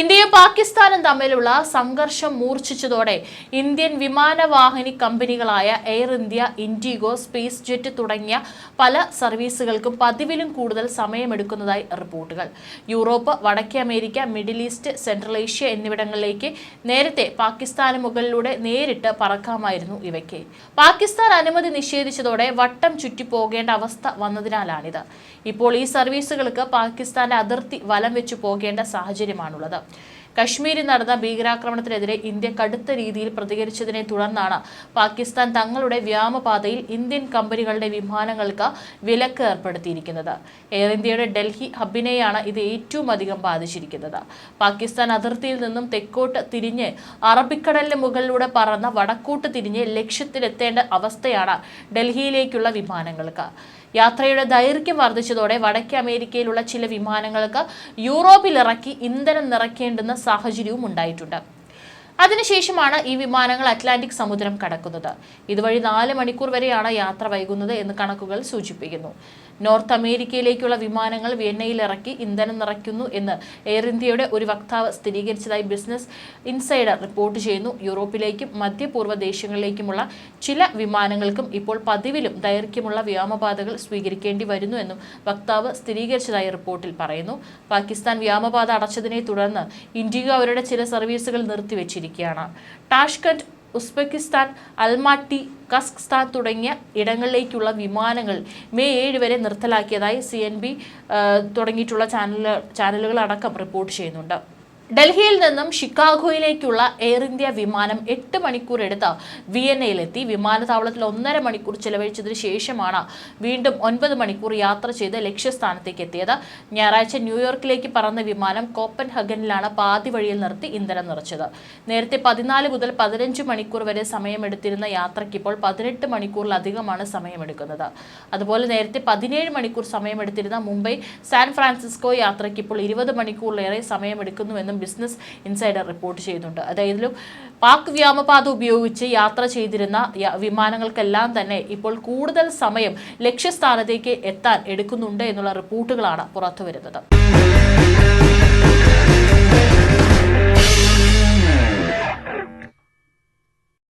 ഇന്ത്യയും പാകിസ്ഥാനും തമ്മിലുള്ള സംഘർഷം മൂർച്ഛിച്ചതോടെ ഇന്ത്യൻ വിമാനവാഹിനി കമ്പനികളായ air India IndiGo SpiceJet തുടങ്ങിയ പല സർവീസുകൾക്കും പതിവിലും കൂടുതൽ സമയമെടുക്കുന്നതായി റിപ്പോർട്ടുകൾ. യൂറോപ്പ് വടക്കേ America middle east central Asia എന്നിവിടങ്ങളിലേക്ക് നേരത്തെ പാകിസ്ഥാന് മുകളിലൂടെ നേരിട്ട് പറക്കാമായിരുന്നു ഇവയ്ക്ക്. പാകിസ്ഥാൻ അനുമതി നിഷേധിച്ചതോടെ വട്ടം ചുറ്റിപ്പോകേണ്ട അവസ്ഥ വന്നതിനാലാണിത്. ഇപ്പോൾ ഈ സർവീസുകൾക്ക് പാകിസ്ഥാന്റെ അതിർത്തി വലം വെച്ചു പോകേണ്ട സാഹചര്യമാണുള്ളത്. കശ്മീരിൽ നടന്ന ഭീകരാക്രമണത്തിനെതിരെ ഇന്ത്യ കടുത്ത രീതിയിൽ പ്രതികരിച്ചതിനെ തുടർന്നാണ് പാകിസ്ഥാൻ തങ്ങളുടെ വ്യോമപാതയിൽ ഇന്ത്യൻ കമ്പനികളുടെ വിമാനങ്ങൾക്ക് വിലക്ക് ഏർപ്പെടുത്തിയിരിക്കുന്നത്. എയർ ഇന്ത്യയുടെ ഡൽഹി ഹബിനെയാണ് ഇത് ഏറ്റവും അധികം ബാധിച്ചിരിക്കുന്നത്. പാകിസ്ഥാൻ അതിർത്തിയിൽ നിന്നും തെക്കോട്ട് തിരിഞ്ഞ് അറബിക്കടലിന് മുകളിലൂടെ പറന്ന വടക്കോട്ട് തിരിഞ്ഞ് ലക്ഷ്യത്തിലെത്തേണ്ട അവസ്ഥയാണ് ഡൽഹിയിലേക്കുള്ള വിമാനങ്ങൾക്ക്. യാത്രയുടെ ദൈർഘ്യം വർദ്ധിച്ചതോടെ വടക്കേ അമേരിക്കയിലുള്ള ചില വിമാനങ്ങൾക്ക് യൂറോപ്പിലിറക്കി ഇന്ധനം നിറയ്ക്കേണ്ടുന്ന സാഹചര്യവും ഉണ്ടായിട്ടുണ്ട്. അതിനുശേഷമാണ് ഈ വിമാനങ്ങൾ അറ്റ്ലാന്റിക് സമുദ്രം കടക്കുന്നത്. ഇതുവഴി നാല് മണിക്കൂർ വരെയാണ് യാത്ര വൈകുന്നത് എന്ന് കണക്കുകൾ സൂചിപ്പിക്കുന്നു. നോർത്ത് അമേരിക്കയിലേക്കുള്ള വിമാനങ്ങൾ വിയന്നയിൽ ഇറക്കി ഇന്ധനം നിറയ്ക്കുന്നു എന്ന് എയർ ഇന്ത്യയുടെ ഒരു വക്താവ് സ്ഥിരീകരിച്ചതായി ബിസിനസ് ഇൻസൈഡർ റിപ്പോർട്ട് ചെയ്യുന്നു. യൂറോപ്പിലേക്കും മധ്യപൂർവ ദേശങ്ങളിലേക്കുമുള്ള ചില വിമാനങ്ങൾക്കും ഇപ്പോൾ പതിവിലും ദൈർഘ്യമുള്ള വ്യോമപാതകൾ സ്വീകരിക്കേണ്ടി വരുന്നു എന്നും വക്താവ് സ്ഥിരീകരിച്ചതായി റിപ്പോർട്ടിൽ പറയുന്നു. പാകിസ്ഥാൻ വ്യോമപാത അടച്ചതിനെ തുടർന്ന് ഇന്ത്യ അവരുടെ ചില സർവീസുകൾ നിർത്തിവെച്ചിരിക്കുകയാണ് ടാഷ്കന്റ് ഉസ്ബെക്കിസ്ഥാൻ അൽമാട്ടി കസ്ക്സ്ഥാൻ തുടങ്ങിയ ഇടങ്ങളിലേക്കുള്ള വിമാനങ്ങൾ മെയ് ഏഴ് വരെ നിർത്തലാക്കിയതായി സി എൻ ബി തുടങ്ങിയിട്ടുള്ള ചാനൽ ചാനലുകളടക്കം റിപ്പോർട്ട് ചെയ്യുന്നുണ്ട്. ഡൽഹിയിൽ നിന്നും ഷിക്കാഗോയിലേക്കുള്ള എയർ ഇന്ത്യ വിമാനം എട്ട് മണിക്കൂർ എടുത്ത് വിയന്നയിലെത്തി. വിമാനത്താവളത്തിൽ ഒന്നര മണിക്കൂർ ചെലവഴിച്ചതിന് ശേഷമാണ് വീണ്ടും ഒൻപത് മണിക്കൂർ യാത്ര ചെയ്ത് ലക്ഷ്യസ്ഥാനത്തേക്ക് എത്തിയത്. ഞായറാഴ്ച ന്യൂയോർക്കിലേക്ക് പറന്ന വിമാനം കോപ്പൻ ഹഗനിലാണ് പാതി വഴിയിൽ നിർത്തി ഇന്ധനം നിറച്ചത്. നേരത്തെ പതിനാല് മുതൽ പതിനഞ്ച് മണിക്കൂർ വരെ സമയമെടുത്തിരുന്ന യാത്രയ്ക്ക് ഇപ്പോൾ പതിനെട്ട് മണിക്കൂറിലധികമാണ് സമയമെടുക്കുന്നത്. അതുപോലെ നേരത്തെ പതിനേഴ് മണിക്കൂർ സമയമെടുത്തിരുന്ന മുംബൈ സാൻ ഫ്രാൻസിസ്കോ യാത്രയ്ക്ക് ഇപ്പോൾ ഇരുപത് മണിക്കൂറിലേറെ സമയമെടുക്കുന്നുവെന്നും ബിസിനസ് ഇൻസൈഡർ റിപ്പോർട്ട് ചെയ്യുന്നുണ്ട്. അതായത് പാക് വ്യോമപാത ഉപയോഗിച്ച് യാത്ര ചെയ്തിരുന്ന വിമാനങ്ങൾക്കെല്ലാം തന്നെ ഇപ്പോൾ കൂടുതൽ സമയം ലക്ഷ്യസ്ഥാനത്തേക്ക് എത്താൻ എടുക്കുന്നുണ്ട് എന്നുള്ള റിപ്പോർട്ടുകളാണ് പുറത്തുവരുന്നത്.